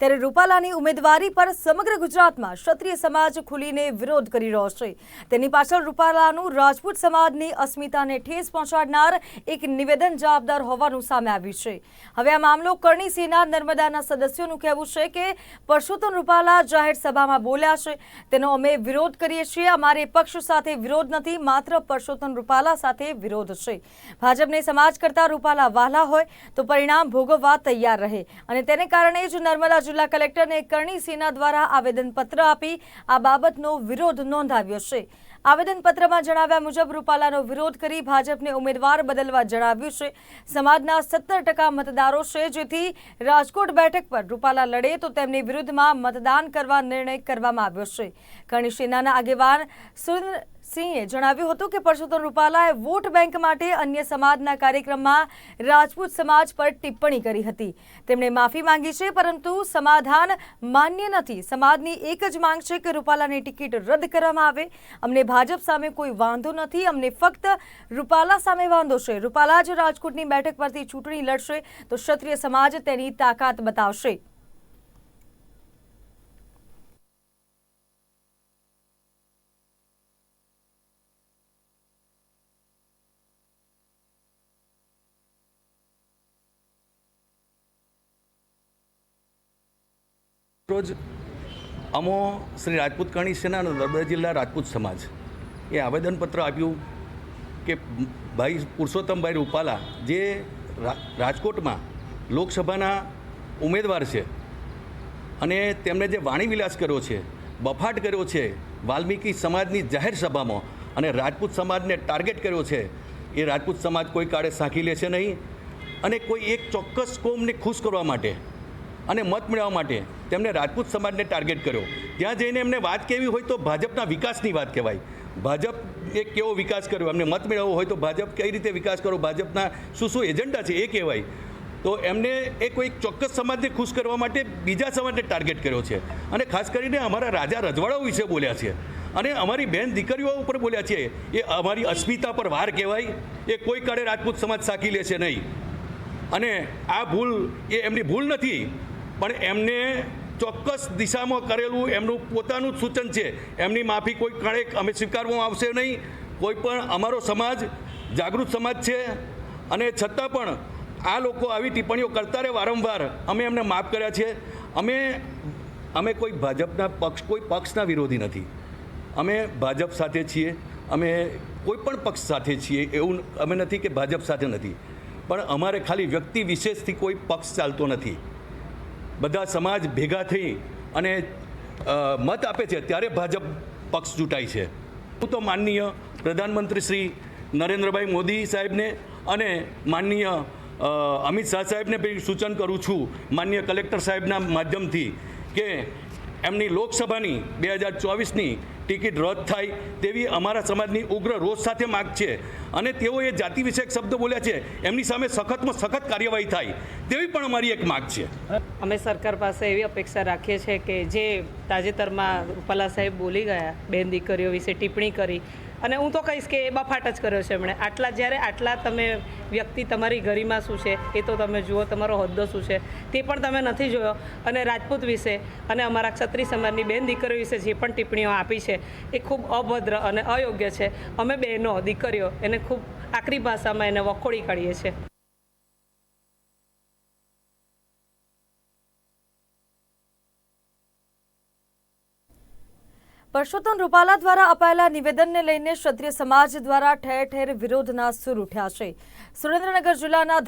ત્યારે રૂપાલાની ઉમેદવારી પર સમગ્ર ગુજરાતમાં ક્ષત્રિય સમાજ ખુલીને વિરોધ કરી રહ્યો છે. તેની પાછળ રૂપાલાનું રાજપૂત સમાજની અસ્મિતાને ઠેસ પહોંચાડનાર એક નિવેદન જવાબદાર હોવાનું સામે આવ્યું છે. હવે આ મામલો કરણીસિંહના નર્મદાના સદસ્યોનું કહેવું છે કે પરસોત્તમ રૂપાલા જાહેર સભામાં બોલ્યા છે. તેનો અમે વિરોધ કરીએ છીએ. અમારે પક્ષ સાથે વિરોધ નથી, માત્ર પરસોત્તમ રૂપાલા સાથે વિરોધ છે. ભાજપને સમાજ કરતા રૂપાલા વાલા હોય તો પરિણામ ભોગવવા તૈયાર રહે અને તેને કારણે જ નર્મદા જિલ્લા કલેક્ટરને કરણી સેના દ્વારા આવેદનપત્ર આપી આ બાબતનો વિરોધ નોંધાવ્યો છે. આવેદનપત્રમાં જણાવ્યા મુજબ રૂપાલાનો વિરોધ કરી ભાજપને ઉમેદવાર બદલવા જણાવ્યું છે. સમાજના સત્તર ટકા મતદારો છે જેથી રાજકોટ બેઠક પર રૂપાલા લડે તો તેમની વિરુદ્ધમાં મતદાન કરવા નિર્ણય કરવામાં આવ્યો છે. કરણી સેનાના આગેવાન સુરેન્દ્ર સિંહે જણાવ્યું હતું કે પરસોત્તમ રૂપાલાએ વોટ બેંક માટે અન્ય સમાજના કાર્યક્રમમાં રાજપૂત સમાજ પર ટિપ્પણી કરી હતી. તેમણે માફી માંગી છે, પરંતુ સમાધાન માન્ય નથી. સમાજની એક જ માંગ છે કે રૂપાલાની ટિકિટ રદ કરવામાં આવે. અમને ભાજપ સામે કોઈ વાંધો નથી. અમને ફક્ત રૂપાલા સામે વાંધો છે. રૂપાલા જ રાજકોટની બેઠક પરથી ચૂંટણી લડશે તો ક્ષત્રિય સમાજ તેની તાકાત બતાવશે. રોજ અમો શ્રી રાજપૂત કરણી સેના અને નર્મદા જિલ્લા રાજપૂત સમાજ એ આવેદનપત્ર આપ્યું કે ભાઈ પુરુષોત્તમભાઈ રૂપાલા જે રાજકોટમાં લોકસભાના ઉમેદવાર છે અને તેમણે જે વાણીવિલાસ કર્યો છે, બફાટ કર્યો છે, વાલ્મીકી સમાજની જાહેર સભામાં અને રાજપૂત સમાજને ટાર્ગેટ કર્યો છે, એ રાજપૂત સમાજ કોઈ કાળે સાંખી લેશે નહીં અને કોઈ એક ચોક્કસ કોમને ખુશ કરવા માટે અને મત મેળવવા માટે તેમણે રાજપૂત સમાજને ટાર્ગેટ કર્યો. ત્યાં જઈને એમને વાત કેવી હોય તો ભાજપના વિકાસની વાત કહેવાય. ભાજપ એ કેવો વિકાસ કર્યો? એમને મત મેળવવો હોય તો ભાજપ કઈ રીતે વિકાસ કરો? ભાજપના શું શું એજન્ડા છે એ કહેવાય. તો એમને એ કોઈ ચોક્કસ સમાજને ખુશ કરવા માટે બીજા સમાજને ટાર્ગેટ કર્યો છે. અને ખાસ કરીને અમારા રાજા રજવાડાઓ વિશે બોલ્યા છે. અને અમારી બહેન દીકરીઓ ઉપર બોલ્યા છે, એ અમારી અસ્મિતા પર વાર કહેવાય. એ કોઈ કાળે રાજપૂત સમાજ સાકી લેશે નહીં. અને આ ભૂલ એ એમની ભૂલ નથી. પણ એમને ચોક્કસ દિશામાં કરેલું, એમનું પોતાનું સૂચન છે. એમની માફી કોઈ કણે અમે સ્વીકારવામાં આવશે નહીં. કોઈ પણ અમારો સમાજ જાગૃત સમાજ છે. અને છતાં પણ આ લોકો આવી ટિપ્પણીઓ કરતા રહે વારંવાર. અમે એમને માફ કર્યા છે. અમે અમે કોઈ ભાજપના પક્ષ, કોઈ પક્ષના વિરોધી નથી. અમે ભાજપ સાથે છીએ. અમે કોઈ પણ પક્ષ સાથે છીએ. એવું અમે નથી કે ભાજપ સાથે નથી. પણ અમારે ખાલી વ્યક્તિ વિશેષથી કોઈ પક્ષ ચાલતો નથી. બધા સમાજ ભેગા થઈ અને મત આપે છે. ત્યારે ભાજપ પક્ષ ચૂંટાય છે. હું તો માનનીય પ્રધાનમંત્રી શ્રી નરેન્દ્રભાઈ મોદી સાહેબને અને માનનીય અમિત શાહ સાહેબને સૂચન કરું છું, માનનીય કલેક્ટર સાહેબના માધ્યમથી કે એમની લોકસભાની બે હજાર ચોવીસની ટિકિટ રદ થાય તેવી અમારા સમાજની ઉગ્ર રોષ સાથે માગ છે. અને તેઓ એ જાતિ વિષયક શબ્દ બોલ્યા છે. એમની સામે સખતમાં સખત કાર્યવાહી થાય તેવી પણ અમારી એક માગ છે. અમે સરકાર પાસે એવી અપેક્ષા રાખીએ છીએ કે જે તાજેતરમાં રૂપાલા સાહેબ બોલી ગયા, બેન દીકરીઓ વિશે ટિપ્પણી કરી અને હું તો કહીશ કે એ બફાટ જ કર્યો છે એમણે. આટલા જ્યારે આટલા તમે વ્યક્તિ તમારી ગરિમા શું છે, એ તો તમે જુઓ, તમારો હોદ્દો શું છે, તે પણ તમે નથી જોયો. અને રાજપૂત વિશે અને અમારા ક્ષત્રિય સમાજની બેન દીકરીઓ વિશે જે પણ ટિપ્પણીઓ આપી છે, એ ખૂબ અભદ્ર અને અયોગ્ય છે. અમે બહેનો, દીકરીઓ, એને ખૂબ આકરી ભાષામાં એને વખોડી કાઢીએ છીએ. પરસોત્તમ રૂપાલા દ્વારા અપાયેલા નિવેદનને લઈને ક્ષત્રિય સમાજ દ્વારા ઠેર ઠેર વિરોધના સૂર ઉઠ્યા છે. સુરેન્દ્રનગર જિલ્લાના